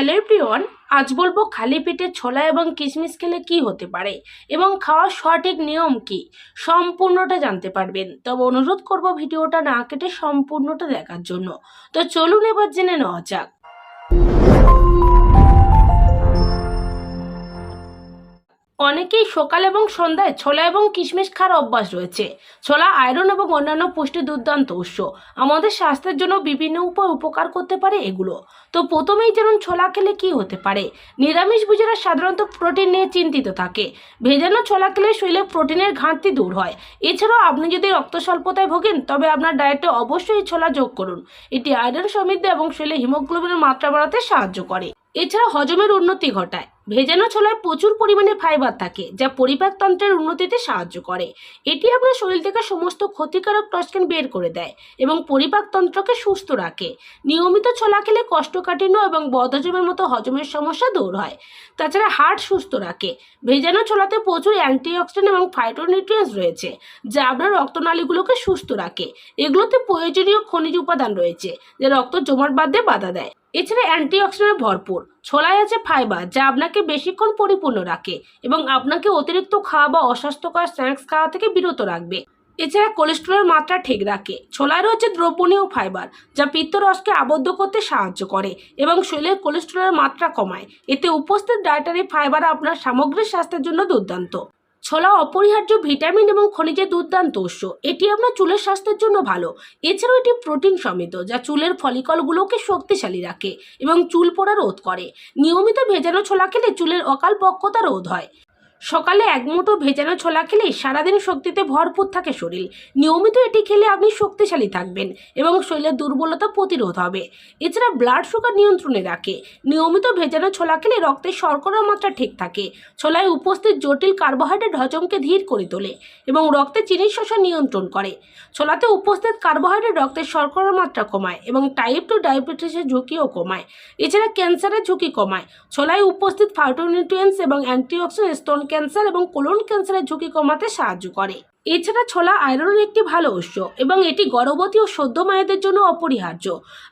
Hello everyone, আজ বলব খালি পেটে ছোলা এবং কিশমিশ খেলে কি হতে পারে এবং খাওয়ার সঠিক নিয়ম কি? সম্পূর্ণটা জানতে পারবেন। তবে অনুরোধ করব ভিডিওটা না কেটে সম্পূর্ণটা দেখার জন্য। তো চলুন এবার জেনে নেওয়া যাক। অনেকেই সকাল এবং সন্ধ্যায় ছোলা এবং কিশমিশ খাওয়ার অভ্যাস রয়েছে। ছোলা আয়রন এবং অন্যান্য পুষ্টি দুর্দান্ত উৎস। আমাদের স্বাস্থ্যের জন্য বিভিন্ন উপায় উপকার করতে পারে এগুলো। তো প্রথমেই যেমন ছোলা খেলে কি হতে পারে? নিরামিষ ভোজীরা সাধারণত প্রোটিন নিয়ে চিন্তিত থাকে। ভেজানো ছোলা খেলে শরীরে প্রোটিনের ঘাটতি দূর হয়। এছাড়াও আপনি যদি রক্ত স্বল্পতায় ভোগেন, তবে আপনার ডায়েটে অবশ্যই ছোলা যোগ করুন। এটি আয়রন সমৃদ্ধ এবং শরীরে হিমোগ্লোবিনের মাত্রা বাড়াতে সাহায্য করে। এছাড়া হজমের উন্নতি ঘটায়। ভেজানো ছোলায় প্রচুর পরিমাণে ফাইবার থাকে, যা পরিপাকতন্ত্রের উন্নতিতে সাহায্য করে। এটি আপনার শরীর থেকে সমস্ত ক্ষতিকারক টক্সিন বের করে দেয় এবং পরিপাকতন্ত্রকে সুস্থ রাখে। নিয়মিত ছোলা খেলে কোষ্ঠকাঠিন্য এবং বদহজমের মতো হজমের সমস্যা দূর হয়। তাছাড়া হার্ট সুস্থ রাখে। ভেজানো ছোলাতে প্রচুর অ্যান্টিঅক্সিডেন্ট এবং ফাইটোনিউট্রিয়েন্টস রয়েছে, যা আপনার রক্তনালীগুলোকে সুস্থ রাখে। এগুলোতে প্রয়োজনীয় খনিজ উপাদান রয়েছে, যা রক্ত জমাট বাঁধতে বাধা দেয়। এছাড়া অ্যান্টিঅক্সিডেন্টে ভরপুর। ছোলায় আছে ফাইবার, যা আপনাকে বেশিক্ষণ পরিপূর্ণ রাখে এবং আপনাকে অতিরিক্ত খাওয়া বা অস্বাস্থ্যকর স্ন্যাক্স খাওয়া থেকে বিরত রাখবে। এছাড়া কোলেস্ট্রলের মাত্রা ঠিক রাখে। ছোলায় রয়েছে দ্রবণীয় ফাইবার, যা পিত্তরসকে আবদ্ধ করতে সাহায্য করে এবং শরীরের কোলেস্টেরলের মাত্রা কমায়। এতে উপস্থিত ডায়েটারি ফাইবার আপনার সামগ্রিক স্বাস্থ্যের জন্য দুর্দান্ত। ছোলা অপরিহার্য ভিটামিন এবং খনিজের দুর্দান্ত উৎস। এটি আপনার চুলের স্বাস্থ্যের জন্য ভালো। এছাড়াও এটি প্রোটিন সমৃদ্ধ, যা চুলের ফলিকলগুলোকে শক্তিশালী রাখে এবং চুল পড়া রোধ করে। নিয়মিত ভেজানো ছোলা খেলে চুলের অকাল পক্কতা রোধ হয়। সকালে এক মুঠো ভেজানো ছোলা খেলে সারাদিন শক্তিতে ভরপুর থাকে শরীর। নিয়মিত এটি খেলে আপনি শক্তিশালী থাকবেন এবং শরীরের দুর্বলতা প্রতিরোধ হবে। এছাড়া ব্লাড সুগার নিয়ন্ত্রণে রাখে। নিয়মিত ভেজানো ছোলা খেলে রক্তে শর্করার মাত্রা ঠিক থাকে। ছোলায় উপস্থিত জটিল কার্বোহাইড্রেট হজমকে ধীর করে তোলে এবং রক্তে চিনির শোষণ নিয়ন্ত্রণ করে। ছোলাতে উপস্থিত কার্বোহাইড্রেট রক্তের শর্করার মাত্রা কমায় এবং টাইপ টু ডায়াবেটিসের ঝুঁকিও কমায়। এছাড়া ক্যান্সারের ঝুঁকি কমায়। ছোলায় উপস্থিত ফাইটোনিউট্রিয়েন্টস এবং অ্যান্টিঅক্সিডেন্ট স্তন ক্যান্সার এবং কোলন ক্যান্সারের ঝুঁকি কমাতে সাহায্য করে। এছাড়া ছোলা আয়রনের একটি ভালো উৎস এবং এটি গর্ভবতী ও সদ্য মায়েদের জন্য অপরিহার্য।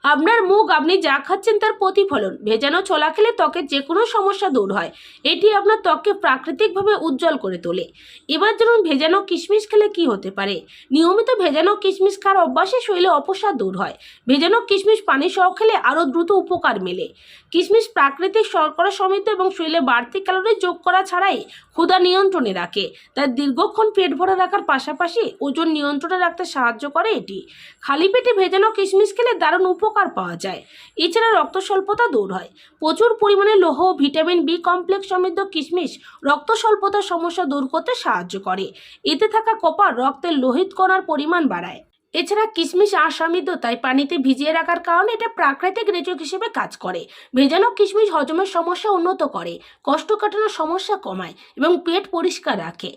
আপনার মুখ, আপনি যা খাচ্ছেন তার প্রতিফলন। ভেজানো ছোলা খেলে ত্বকের যে কোনো সমস্যা দূর হয়। এটি আপনার ত্বককে প্রাকৃতিকভাবে উজ্জ্বল করে তোলে। এবার ধরুন ভেজানো কিশমিশ খেলে কি হতে পারে। নিয়মিত ভেজানো কিশমিশ খাওয়ার অভ্যাসে শরীরে অপসার দূর হয়। ভেজানো কিশমিশ পানি সহ খেলে আরও দ্রুত উপকার মেলে। কিশমিশ প্রাকৃতিক শর্করা সমৃদ্ধ এবং শরীরে বাড়তি ক্যালোরি যোগ করা ছাড়াই ক্ষুধা নিয়ন্ত্রণে রাখে। তার দীর্ঘক্ষণ পেট ভরা রাখার পাশাপাশি ওজন নিয়ন্ত্রণে রাখতে সাহায্য করে এটি। খালি পেটে ভেজানো কিশমিশ খেলে দারুণ উপকার পাওয়া যায়। এছাড়া রক্ত স্বল্পতা দূর হয়। প্রচুর পরিমাণে লৌহ, ভিটামিন বি কমপ্লেক্স সমৃদ্ধ কিশমিশ রক্ত স্বল্পতার সমস্যা দূর করতে সাহায্য করে। এতে থাকা কপার রক্তের লোহিত কণার পরিমাণ বাড়ায়। এছাড়া কিশমিশ সমৃদ্ধ তাই পানিতে ভিজিয়ে রাখার কারণে এটা প্রাকৃতিক রেচক হিসেবে কাজ করে। ভেজানো কিশমিশ হজমের সমস্যা উন্নত করে, কষ্ট কাটানোর সমস্যা কমায় এবং পেট পরিষ্কার রাখে।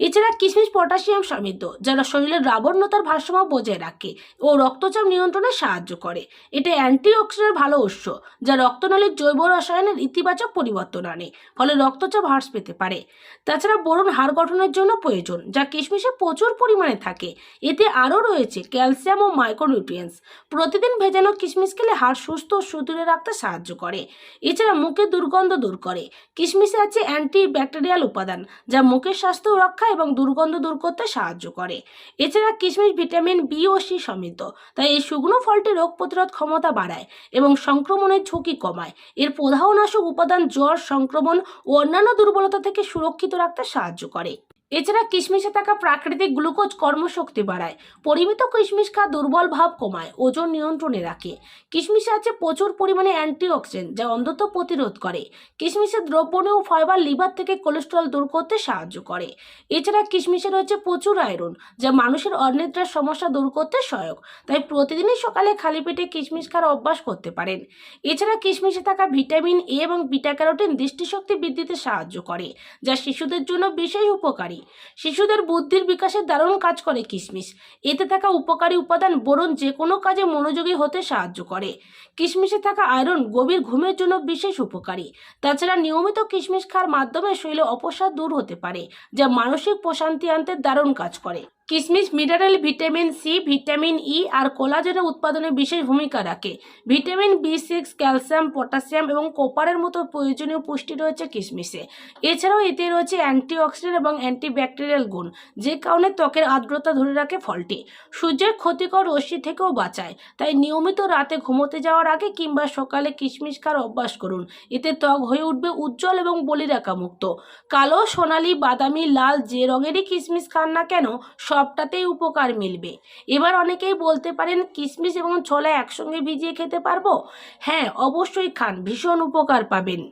এছাড়া কিশমিশ পটাশিয়াম সমৃদ্ধ, যারা শরীরের রাবণ্যতার ভারসাম্য বজায় রাখে ও রক্তচাপ নিয়ন্ত্রণে সাহায্য করে। এটা অ্যান্টিঅক্সিডেন্ট ভালো উৎস, যা রক্তনালীর জৈব রসায়নের ইতিবাচক পরিবর্তন আনে, ফলে রক্তচাপ হ্রাস পেতে পারে। তাছাড়া বোরন হাড় গঠনের জন্য প্রয়োজন, যা কিশমিশে প্রচুর পরিমাণে থাকে। এতে আরও রয়েছে ক্যালসিয়াম ও মাইক্রোনিউট্রিয়েন্টস। প্রতিদিন ভেজানো কিশমিশ খেলে হাড় সুস্থ ও সুদূরে রাখতে সাহায্য করে। এছাড়া মুখে দুর্গন্ধ দূর করে। কিশমিশে আছে অ্যান্টি ব্যাকটেরিয়াল উপাদান, যা মুখের স্বাস্থ্য রক্ষা এবং দুর্গন্ধ দূর করতে সাহায্য করে। এছাড়া কিশমিশ, ভিটামিন বি ও সি সমৃদ্ধ। তাই এই শুকনো ফলটি রোগ প্রতিরোধ ক্ষমতা বাড়ায় এবং সংক্রমণের ঝুঁকি কমায়। এর প্রধানাশক উপাদান জ্বর, সংক্রমণ ও অন্যান্য দুর্বলতা থেকে সুরক্ষিত রাখতে সাহায্য করে। এছাড়া কিশমিশে থাকা প্রাকৃতিক গ্লুকোজ কর্মশক্তি বাড়ায়, পরিমিত কিশমিশ খা দুর্বল ভাব কমায়, ওজন নিয়ন্ত্রণে রাখে। কিশমিশে আছে প্রচুর পরিমাণে অ্যান্টিঅক্সিডেন্ট যা অন্ধত্ব প্রতিরোধ করে। কিশমিশের দ্রবণীয় ফাইবার লিভার থেকে কোলেস্ট্রল দূর করতে সাহায্য করে। এছাড়া কিশমিশে রয়েছে প্রচুর আয়রন, যা মানুষের অনিদ্রার সমস্যা দূর করতে সহায়ক। তাই প্রতিদিনই সকালে খালি পেটে কিশমিশ খাওয়ার অভ্যাস করতে পারেন। এছাড়া কিশমিশে থাকা ভিটামিন এ এবং বিটা ক্যারোটিন দৃষ্টিশক্তি বৃদ্ধিতে সাহায্য করে, যা শিশুদের জন্য বিশেষ উপকারী। শিশুদের বুদ্ধির বিকাশে দারুণ কাজ করে কিশমিশ। এতে থাকা উপকারী উপাদান বোরন যে কোনো কাজে মনোযোগী হতে সাহায্য করে। কিশমিশে থাকা আয়রন গভীর ঘুমের জন্য বিশেষ উপকারী। তাছাড়া নিয়মিত কিশমিশ খাওয়ার মাধ্যমে শরীরে অপসাদ দূর হতে পারে, যা মানসিক প্রশান্তি আনতে দারুণ কাজ করে। কিশমিশ mineral, vitamin C, vitamin E আর কোলাজেনের উৎপাদনে বিশেষ ভূমিকা রাখে। Vitamin B six, calcium, potassium এবং কোপারের মতো প্রয়োজনীয় পুষ্টি রয়েছে কিশমিশে এছাড়াও এতে রয়েছে অ্যান্টিঅক্সিডেন্ট এবং অ্যান্টিব্যাকটেরিয়াল গুণ, যে কারণে ত্বকের আর্দ্রতা ধরে রাখে ফলটি। সূর্যের ক্ষতিকর রশ্মি থেকেও বাঁচায়, তাই নিয়মিত রাতে ঘুমোতে যাওয়ার আগে কিংবা সকালে কিশমিশ খাওয়ার অভ্যাস করুন। এতে ত্বক হয়ে উঠবে উজ্জ্বল এবং বলিরেখা মুক্ত কালো, সোনালি, বাদামি, লাল যে রঙেরই কিশমিশ খান না কেন সবটাতেই উপকার মিলবে। এবার অনেকেই বলতে পারেন কিশমিশ এবং ছোলা একসঙ্গে ভিজিয়ে খেতে পারব? হ্যাঁ অবশ্যই খান, ভীষণ উপকার পাবেন।